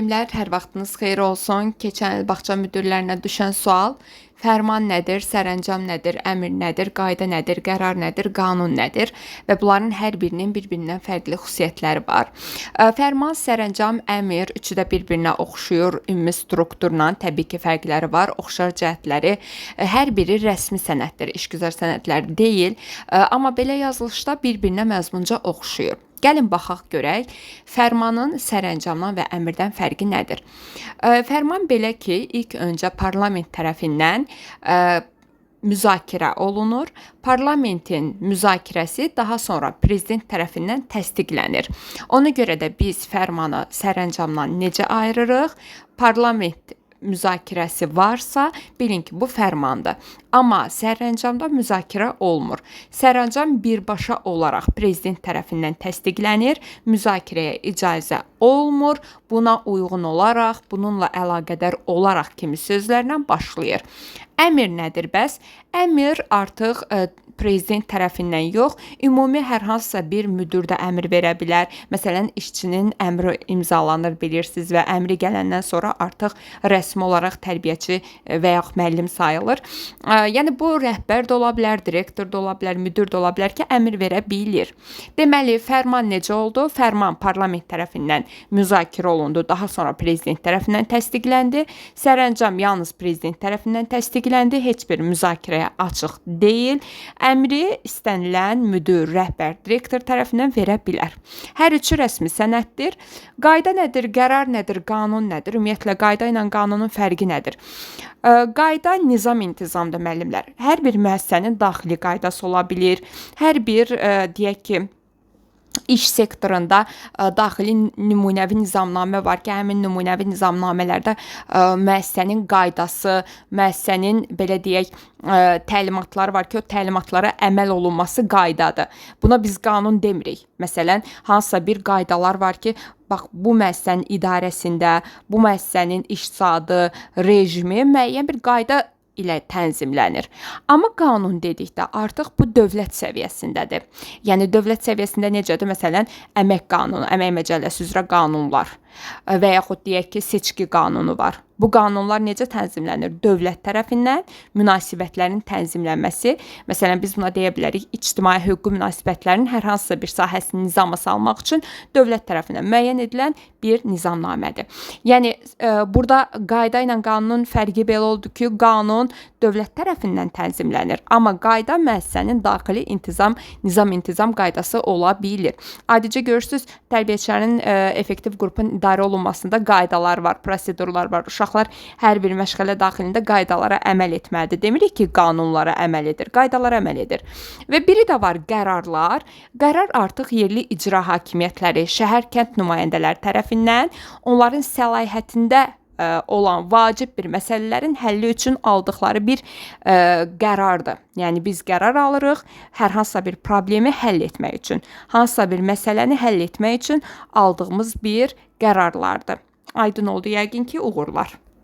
Müəllimlər, hər vaxtınız xeyir olsun. Keçən il bağça müdirlərinə düşən sual: fərman nədir, sərəncam nədir, əmr nədir, qayda nədir, qərar nədir, qanun nədir və bunların hər birinin bir-birindən fərqli xüsusiyyətləri var. Fərman, sərəncam, əmr üçü də bir-birinə oxşuyur ümumi strukturla. Təbii ki, fərqləri var, oxşar cəhətləri. Hər biri rəsmi sənəddir, işgüzar sənədlər deyil, amma belə yazılışda bir-birinə məzmunca oxşuyur. Gəlin baxaq görək fərmanın sərəncamdan və əmrdən fərqi nədir? Fərman belə ki, ilk öncə parlament tərəfindən ə, müzakirə olunur. Parlamentin müzakirəsi daha sonra prezident tərəfindən təsdiqlənir. Ona görə də biz fərmanı sərəncamdan necə ayırırıq? Parlament müzakirəsi varsa, bilin ki, bu fərmandır. Amma sərəncamda müzakirə olmur. Sərəncam birbaşa olaraq prezident tərəfindən təsdiqlənir, müzakirəyə icazə olmur. Buna uyğun olaraq, bununla əlaqədar olaraq kimi sözlərlə başlayır. Əmr nədir bəs? Əmr artıq ə, prezident tərəfindən yox, ümumi hər hansısa bir müdir də əmr verə bilər. Məsələn, işçinin əmri imzalanır bilirsiniz və əmri gələndən sonra artıq rəsmi olaraq tərbiyəçi e, və yaxud müəllim sayılır. Ə, Yəni bu rəhbər də ola bilər, direktor da ola bilər, müdir də ola bilər ki, əmr verə bilir. Deməli, fərman necə oldu? Fərman parlament tərəfindən müzakirə olundu, daha sonra prezident tərəfindən təsdiqləndi. Sərəncam yalnız prezident tərəfindən təsdiqləndi, heç bir müzakirəyə açıq deyil. Əmri istənilən müdir, rəhbər, direktor tərəfindən verə bilər. Hər üçü rəsmi sənəddir. Qayda nədir, qərar nədir, qanun nədir? Ümumiyyətlə qayda ilə qanunun fərqi nədir? Qayda nizam intizamdır müəllimlər. Hər bir müəssisənin daxili qaydası ola bilər. Hər bir deyək ki, iş sektorunda ə, daxili nümunəvi nizamnamə var ki, həmin nümunəvi nizamnamələrdə ə, müəssisənin qaydası, müəssisənin belə deyək, ə, təlimatları var ki, o təlimatlara əməl olunması qaydadır. Buna biz qanun demirik. Məsələn, hansısa bir qaydalar var ki, bax bu müəssisənin idarəsində, bu müəssisənin iş saatı, rejimi müəyyən bir qayda ilə tənzimlənir. Amma qanun dedikdə artıq bu dövlət səviyyəsindədir. Yəni dövlət səviyyəsində necədir? Məsələn, əmək qanunu, əmək məcəlləsi üzrə qanunlar və yaxud deyək ki, seçki qanunu var. Bu qanunlar necə tənzimlənir? Dövlət tərəfindən münasibətlərin tənzimlənməsi. Məsələn, biz buna deyə bilərik, ictimai hüquqi münasibətlərin hər hansısa bir sahəsini nizama salmaq üçün dövlət tərəfindən müəyyən edilən bir nizamnamədir. Yəni ə, burada qayda ilə qanunun fərqi belə oldu ki, qanun dövlət tərəfindən tənzimlənir, amma qayda müəssisənin daxili intizam, nizam intizam qaydası ola bilər. Adicə görürsüz, tərbiyəçilərin ə, effektiv qrupun idarə olunmasında qaydalar var, prosedurlar var. Uşaqlar hər bir məşğələ daxilində qaydalara əməl etməlidir. Demirik ki, qanunlara əməl edir, qaydalara əməl edir. Və biri də var qərarlar. Qərar artıq yerli icra hakimiyyətləri, şəhər kənd nümayəndələri tərəfindən onların səlahiyyətində olan vacib bir məsələlərin həlli üçün aldıqları bir ə, qərardır. Yəni biz qərar alırıq hər hansısa bir problemi həll etmək üçün, hansısa bir məsələni həll etmək üçün aldığımız bir qərarlardır. Aydın oldu yəqin ki, uğurlar.